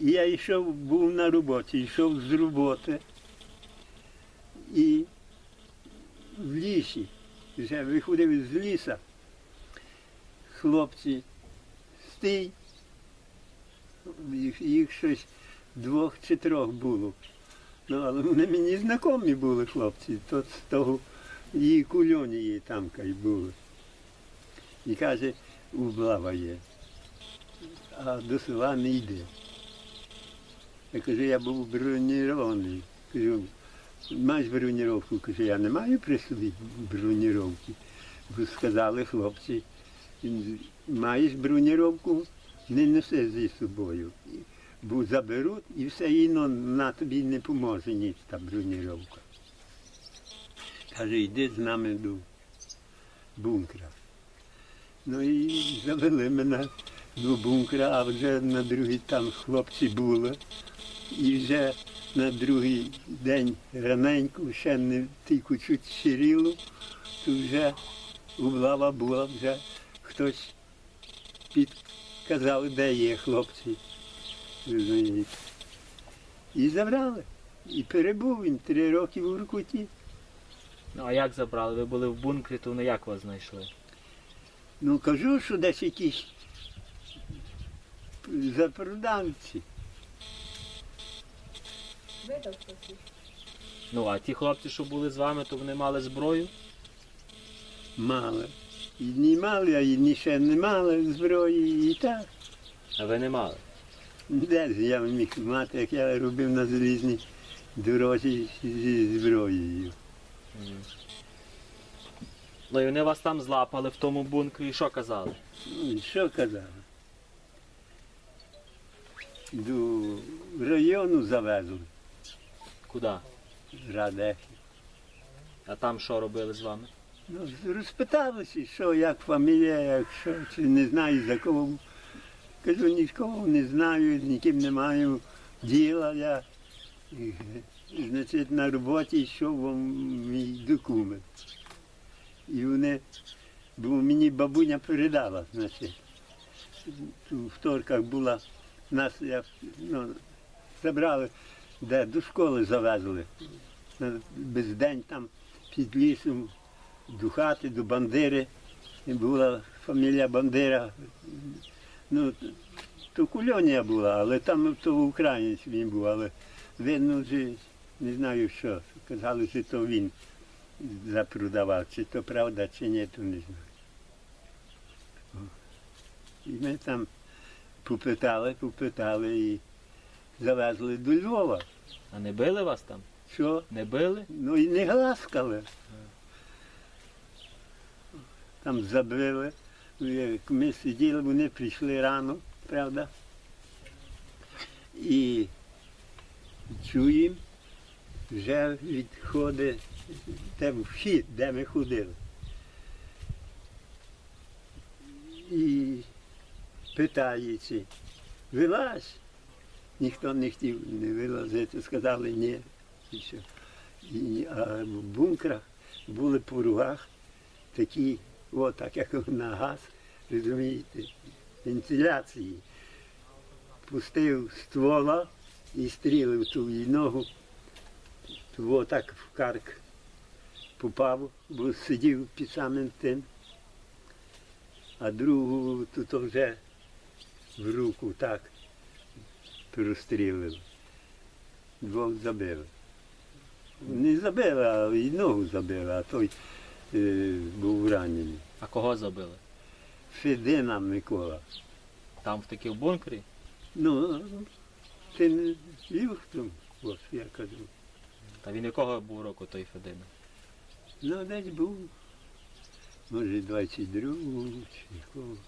Я йшов, був на роботі, йшов з роботи і в лісі, вже виходив з ліса, хлопці, стій, їх, їх щось двох чи трьох було. Ну, але вони мені знайомі були хлопці, то з того її кульоні там кай були. І каже, облава є, а до села не йде. Я кажу, я був бронірований. Кажу, маєш броніровку? Каже, я не маю при собі броніровки. Сказали хлопці, маєш броніровку, не неси зі собою. Бо заберуть і все інно на тобі не поможе ніч та броніровка. Каже, йди з нами до бункера. Ну і завели мене до бункера, а вже на другий там хлопці були. І вже на другий день раненько, ще не тільки чуть щиріло, то вже облава була, вже хтось підказав, де є хлопці. І забрали. І перебув він три роки в Уркуті. Ну а як забрали? Ви були в бункері, то вони як вас знайшли? Ну кажу, що десь якісь запроданці. Ну а ті хлопці, що були з вами, то вони мали зброю? Мали. І не мали, а і ще не мали зброї і так. А ви не мали. Де ж я міг мати, як я робив на залізній дорозі зі зброєю. Ну і вони вас там злапали в тому бункері і що казали? Ну, і що казали? До району завезли Куди? Радехи. А там що робили з вами? Ну, розпиталися, що, як фамілія, як що, чи не знаю за кого. Кажу, нікого не знаю, з ніким не маю діла. Я І, значить, на роботі йшов вам мій документ. І вони, бо мені бабуня передала, значить. У вторках була, нас як, ну, забрали, де до школи завезли. Без день там під лісом до хати, до бандири. І була фамілія Бандера. Ну, то кульонія була, але там то українець він був, але видно, що не знаю що. Казали, що то він запродавав, чи то правда, чи ні, то не знаю. І ми там попитали, попитали і завезли до Львова. А не били вас там? Що? Не били? Ну і не гласкали. Там забили. Ну, Ми сиділи, вони прийшли рано, правда? І чуємо, вже відходить те вхід, де ми ходили. І питається, вилазь. Ніхто не хотів не вилазити, сказали ні. І все. І, а в бункерах були по ругах такі, о, так як на газ, розумієте, вентиляції. Пустив ствола і стрілив ту і ногу, то отак в карк попав, бо сидів під самим тим, а другу тут вже в руку так прострілив. Двох забили. Не забили, а і ногу забили, а той е, був ранений. А кого забили? Федина Микола. Там в такі в бункері? Ну, ти не вів там, ось я кажу. Та він якого був року той Федина? Ну, десь був. Може, 22-го чи якогось.